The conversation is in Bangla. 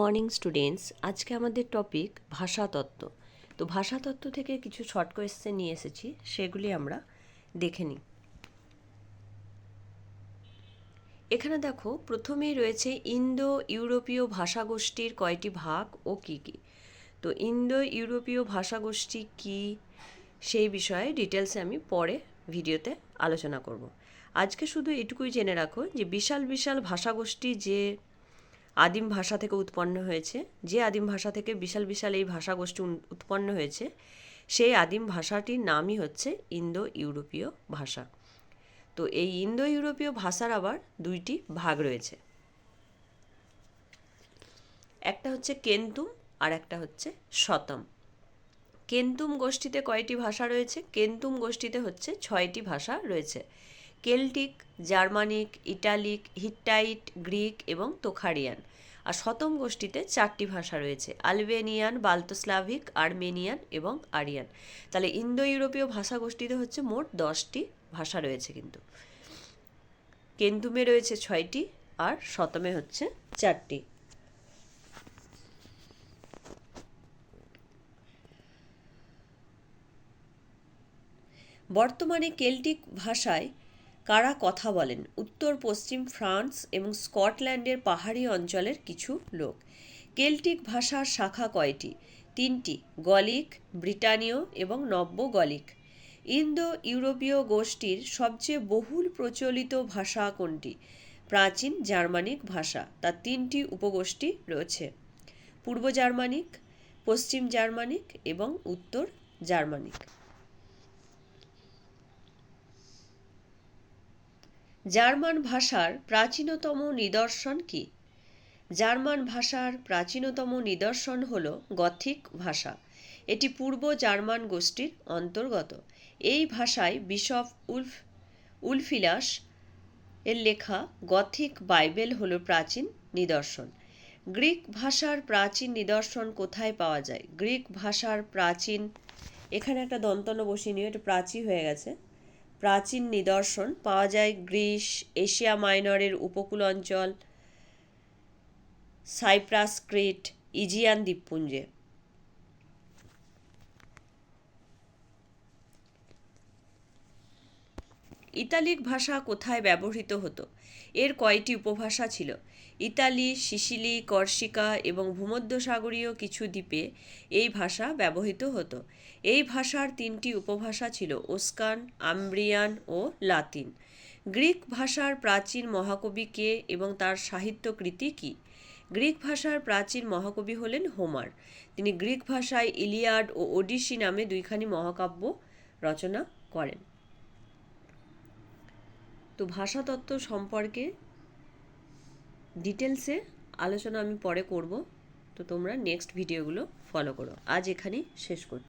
মর্নিং স্টুডেন্টস, আজকে আমাদের টপিক ভাষাতত্ত্ব তো ভাষাতত্ত্ব থেকে কিছু শর্ট কোয়েশ্চেন নিয়ে এসেছি, সেগুলি আমরা দেখে নিই। এখানে দেখো, প্রথমেই রয়েছে ইন্দো ইউরোপীয় ভাষাগোষ্ঠীর কয়টি ভাগ ও কী কী? তো ইন্দো ইউরোপীয় ভাষাগোষ্ঠী কী, সেই বিষয়ে ডিটেলসে আমি পরে ভিডিওতে আলোচনা করব। আজকে শুধু এটুকুই জেনে রাখো যে বিশাল বিশাল ভাষাগোষ্ঠী যে আদিম ভাষা থেকে উৎপন্ন হয়েছে। যে আদিম ভাষা থেকে বিশাল বিশাল এই ভাষা ভাষাগোষ্ঠী উৎপন্ন হয়েছে, সেই আদিম ভাষাটির নামই হচ্ছে ইন্দো ইউরোপীয় ভাষা। তো এই ইন্দো ইউরোপীয় ভাষার আবার দুইটি ভাগ রয়েছে। একটা হচ্ছে কেন্তুম আর একটা হচ্ছে শতম। কেন্তুম গোষ্ঠীতে কয়টি ভাষা রয়েছে? কেন্তুম গোষ্ঠীতে হচ্ছে ছয়টি ভাষা রয়েছে। Celtic, Germanic, Italic, Hittite, Greek এবং তোখারিয়ান। আর শতম গোষ্ঠীতে চারটি ভাষা রয়েছে, আলবেনিয়ান বাল্টোস্লাভিক আর্মেনিয়ান এবং আরিয়ান। তাহলে ইন্দো ইউরোপীয় ভাষা গোষ্ঠীতে হচ্ছে মোট দশটি ভাষা রয়েছে কিন্তু। কেন্তুমে রয়েছে ছয়টি আর শতমে হচ্ছে চারটি। বর্তমানে কেল্টিক ভাষায় কারা কথা বলেন? উত্তর, পশ্চিম ফ্রান্স এবং স্কটল্যান্ডের পাহাড়ি অঞ্চলের কিছু লোক। কেল্টিক ভাষার শাখা কয়টি? তিনটি, গলিক, ব্রিটানীয় এবং নব্য গলিক। ইন্দো ইউরোপীয় গোষ্ঠীর সবচেয়ে বহুল প্রচলিত ভাষা কোনটি? প্রাচীন জার্মানিক ভাষা, তার তিনটি উপগোষ্ঠী রয়েছে। পূর্ব জার্মানিক, পশ্চিম জার্মানিক এবং উত্তর জার্মানিক। জার্মান ভাষার প্রাচীনতম নিদর্শন কি? জার্মান ভাষার প্রাচীনতম নিদর্শন হল গথিক ভাষা। এটি পূর্ব জার্মান গোষ্ঠীর অন্তর্গত। এই ভাষায় বিশপ উলফ, উলফিলাস এর লেখা গথিক বাইবেল হল প্রাচীন নিদর্শন। গ্রিক ভাষার প্রাচীন নিদর্শন কোথায় পাওয়া যায়? গ্রিক ভাষার প্রাচীন, এখানে একটা দন্তন্য বসিয়ে নিয়ে এটা প্রাচী হয়ে গেছে। প্রাচীন নিদর্শন পাওয়া যায় গ্রিস এশিয়া মাইনরের উপকূল অঞ্চল সাইপ্রাস ক্রিট ইজিয়ান দ্বীপপুঞ্জে। ইতালিক ভাষা কোথায় ব্যবহৃত হতো? এর কয়টি উপভাষা ছিল? ইতালি, সিসিলি কর্সিকা এবং ভূমধ্যসাগরীয় কিছু দ্বীপে এই ভাষা ব্যবহৃত হতো। এই ভাষার তিনটি উপভাষা ছিল ওস্কান আম্ব্রিয়ান ও লাতিন। গ্রিক ভাষার প্রাচীন মহাকবি কে এবং তার সাহিত্যকৃতি কী? গ্রিক ভাষার প্রাচীন মহাকবি হলেন হোমার। তিনি গ্রিক ভাষায় ইলিয়াড ও ওডিসি নামে দুইখানি মহাকাব্য রচনা করেন। তো ভাষাতত্ত্ব সম্পর্কে ডিটেলসে আলোচনা আমি পরে করব। তো তোমরা নেক্সট ভিডিওগুলো ফলো করো। আজ এখানেই শেষ করছি।